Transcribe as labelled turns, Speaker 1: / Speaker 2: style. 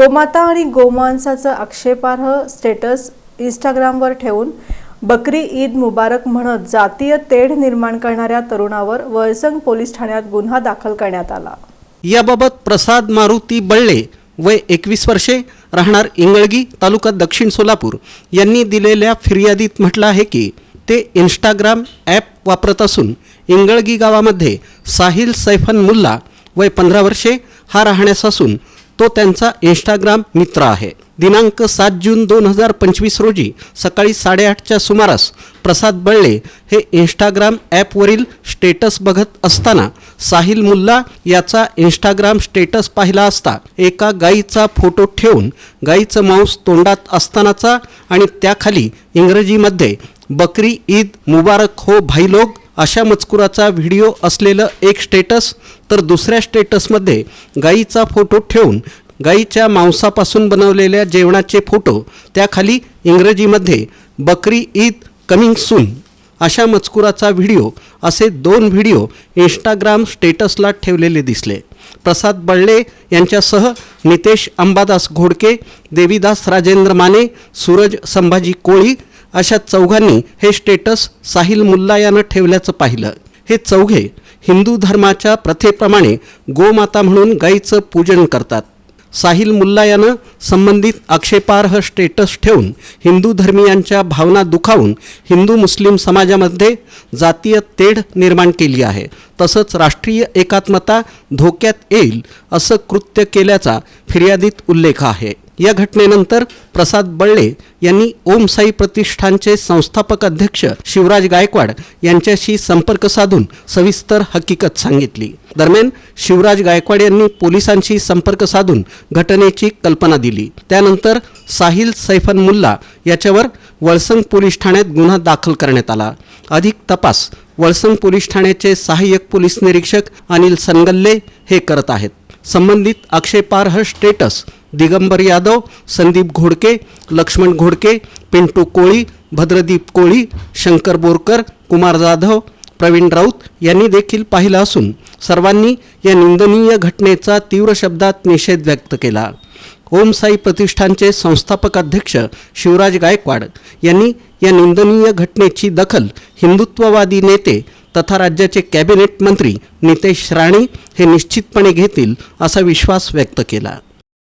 Speaker 1: गोमाता आणि गोमांसाचं आक्षेपार्ह स्टेटस इंस्टाग्रामवर ठेवून बकरी ईद मुबारक म्हणत जातीय तेढ निर्माण करणाऱ्या तरुणावर वळसंग पोलीस ठाण्यात गुन्हा दाखल करण्यात आला.
Speaker 2: याबाबत प्रसाद मारुती बळ्ळे वय एकवीस वर्षे राहणार इंगळगी तालुका दक्षिण सोलापूर. यांनी दिलेल्या फिर्यादीत म्हटलं आहे की ते इंस्टाग्राम ॲप वापरत असून इंगळगी गावामध्ये साहिल सैफन मुल्ला वय पंधरा वर्षे हा राहण्यास असून तो त्यांचा इंस्टाग्राम मित्र आहे. दिनांक सात जून दोन हजार पंचवीस रोजी सकाळी साडेआठच्या सुमारास प्रसाद बळ्ळे हे इंस्टाग्राम ॲपवरील स्टेटस बघत असताना साहिल मुल्ला याचा इंस्टाग्राम स्टेटस पाहिला असता एका गाईचा फोटो ठेवून गाईचं मांस तोंडात असतानाचा आणि त्याखाली इंग्रजीमध्ये बकरी ईद मुबारक हो भाई लोग अशा मजकुराचा व्हिडिओ असलेलं एक स्टेटस तर दुसऱ्या स्टेटसमध्ये गाईचा फोटो ठेवून गाईच्या मांसापासून बनवलेल्या जेवणाचे फोटो त्याखाली इंग्रजीमध्ये बकरी ईद कमिंग सून. अशा मजकुराचा व्हिडिओ असे दोन व्हिडिओ इंस्टाग्राम स्टेटसला ठेवलेले दिसले. प्रसाद बळ्ळे यांच्यासह नितेश अंबादास घोडके देवीदास राजेंद्र माने सूरज संभाजी कोळी अशा चौघांनी हे स्टेटस साहिल मुल्ला यानं ठेवल्याचं पाहिलं. हे चौघे हिंदू धर्माच्या प्रथेप्रमाणे गोमाता म्हणून गायीचं पूजन करतात. साहिल मुल्ला यानं संबंधित आक्षेपार्ह स्टेटस ठेवून हिंदू धर्मियांच्या भावना दुखावून हिंदू मुस्लिम समाजामध्ये जातीय तेढ निर्माण केली आहे. तसंच राष्ट्रीय एकात्मता धोक्यात येईल असं कृत्य केल्याचा फिर्यादीत उल्लेख आहे. या घटनेनंतर प्रसाद बळ्ळे यांनी ओम साई प्रतिष्ठानचे संस्थापक अध्यक्ष शिवराज गायकवाड यांच्याशी संपर्क साधून सविस्तर हकीकत सांगितली. दरम्यान शिवराज गायकवाड यांनी पोलिसांशी संपर्क साधून घटनेची कल्पना दिली. त्यानंतर साहिल सैफन मुल्ला याच्यावर वळसंग पोलीस ठाण्यात गुन्हा दाखल करण्यात आला. अधिक तपास वळसंग पोलीस ठाण्याचे सहाय्यक पोलीस निरीक्षक अनिल सनगल्ले हे करत आहेत. संबंधित आक्षेपार्ह स्टेटस दिगंबर यादव संदीप घोडके लक्ष्मण घोडके पिंटू कोळी भद्रदीप कोळी शंकर बोरकर कुमार जाधव प्रवीण राऊत यांनी देखील पाहिलं असून सर्वांनी या निंदनीय घटनेचा तीव्र शब्दात निषेध व्यक्त केला. ओम साई प्रतिष्ठानचे संस्थापक अध्यक्ष शिवराज गायकवाड यांनी या निंदनीय घटनेची दखल हिंदुत्ववादी नेते तथा राज्याचे कॅबिनेट मंत्री नितेश राणे हे निश्चितपणे घेतील असा विश्वास व्यक्त केला.